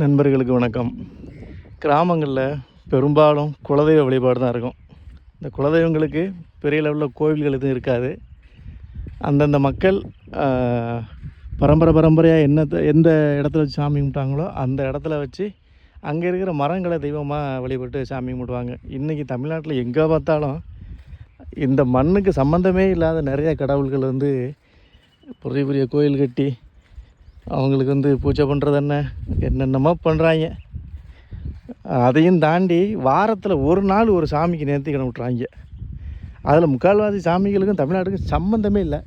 நண்பர்களுக்கு வணக்கம். கிராமங்களில் பெரும்பாலும் குலதெய்வ வழிபாடு தான் இருக்கும். இந்த குலதெய்வங்களுக்கு பெரிய லெவலில் கோவில்கள் எதுவும் இருக்காது. அந்தந்த மக்கள் பரம்பரை பரம்பரையாக என்ன எந்த இடத்துல வச்சு சாமி கும்பிட்டாங்களோ அந்த இடத்துல வச்சு அங்கே இருக்கிற மரங்களை தெய்வமாக வழிபட்டு சாமி கும்பிடுவாங்க. இன்றைக்கி தமிழ்நாட்டில் எங்கே பார்த்தாலும் இந்த மண்ணுக்கு சம்மந்தமே இல்லாத நிறைய கடவுள்கள் வந்து பெரிய பெரிய கோயில் கட்டி அவங்களுக்கு வந்து பூஜை பண்ணுறது என்ன? என்னென்னமோ பண்ணுறாங்க அதையும் தாண்டி வாரத்தில் ஒரு நாள் ஒரு சாமிக்கு நேர்த்திக்கடன் விட்றாங்க அதில் முக்கால்வாசி சாமிகளுக்கும் தமிழ்நாட்டுக்கும் சம்மந்தமே இல்லை.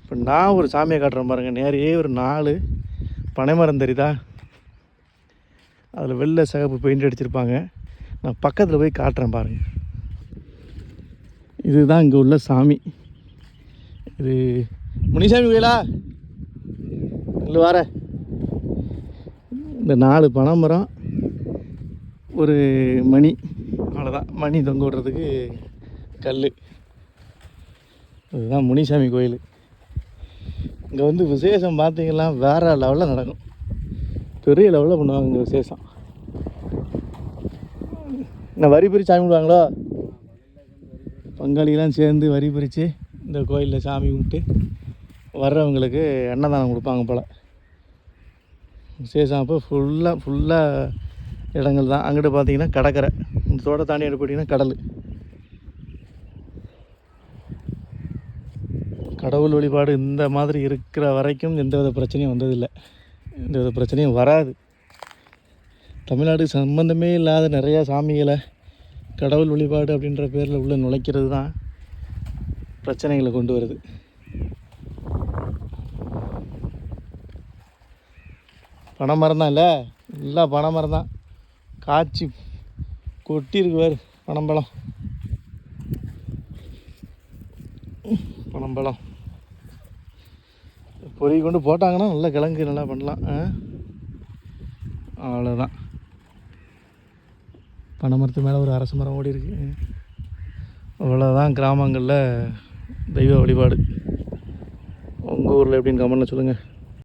இப்போ நான் ஒரு சாமியை காட்டுறேன் பாருங்கள் நேரையே ஒரு நாலு பனைமரம் தெரியுதா? அதில் வெள்ளை சிகப்பு பெயிண்ட் அடிச்சிருப்பாங்க. நான் பக்கத்தில் போய் காட்டுறேன் பாருங்கள் இதுதான் இங்கே உள்ள சாமி. இது முனிசாமி கோயிலா? இல்லை வர. இந்த நாலு பனைமரம் ஒரு மணி அவ்வளோதான் மணி தொங்க விடுறதுக்கு கல் இதுதான் முனிசாமி கோயில். இங்கே வந்து விசேஷம் பார்த்தீங்கன்னா வேறு லெவலில் நடக்கும். பெரிய லெவலில் பண்ணுவாங்க இங்கே விசேஷம். என்ன வரி பிரித்து சாமி விடுவாங்களோ பங்காளிலாம் சேர்ந்து வரி பிரித்து இந்த கோயிலில் சாமி கும்பிட்டு வர்றவங்களுக்கு அன்னதானம் கொடுப்பாங்க போல். விசேஷம் அப்போ ஃபுல்லாக ஃபுல்லாக இடங்கள் தான். அங்கிட்டு பார்த்தீங்கன்னா கடற்கரை. இந்த தோட்ட தாண்டி எடுத்து போட்டிங்கன்னா கடல். கடவுள் வழிபாடு இந்த மாதிரி இருக்கிற வரைக்கும் எந்த வித பிரச்சனையும் வந்ததில்லை. எந்த வித பிரச்சனையும் வராது. தமிழ்நாடு சம்மந்தமே இல்லாத நிறையா சாமிகளை கடவுள் வழிபாடு அப்படின்ற பேரில் உள்ள நுழைக்கிறது தான் பிரச்சனைகளை கொண்டு வருது. பனை மரம் தான் இல்லை? எல்லாம் பனைமரம் தான் காய்ச்சி கொட்டியிருக்கு பாரு பனம்பழம். பனம்பழம். பொறி கொண்டு போட்டாங்கன்னா நல்லா கிழங்கு நல்லா பண்ணலாம். ஆ? அவ்வளோதான் பனைமரத்து மேலே ஒரு அரச மரம் ஓடி இருக்கு. அவ்வளோதான் கிராமங்களில் தெய்வ வழிபாடு. உங்கள் ஊரில் எப்படின்னு கமெண்ட்டில் சொல்லுங்கள்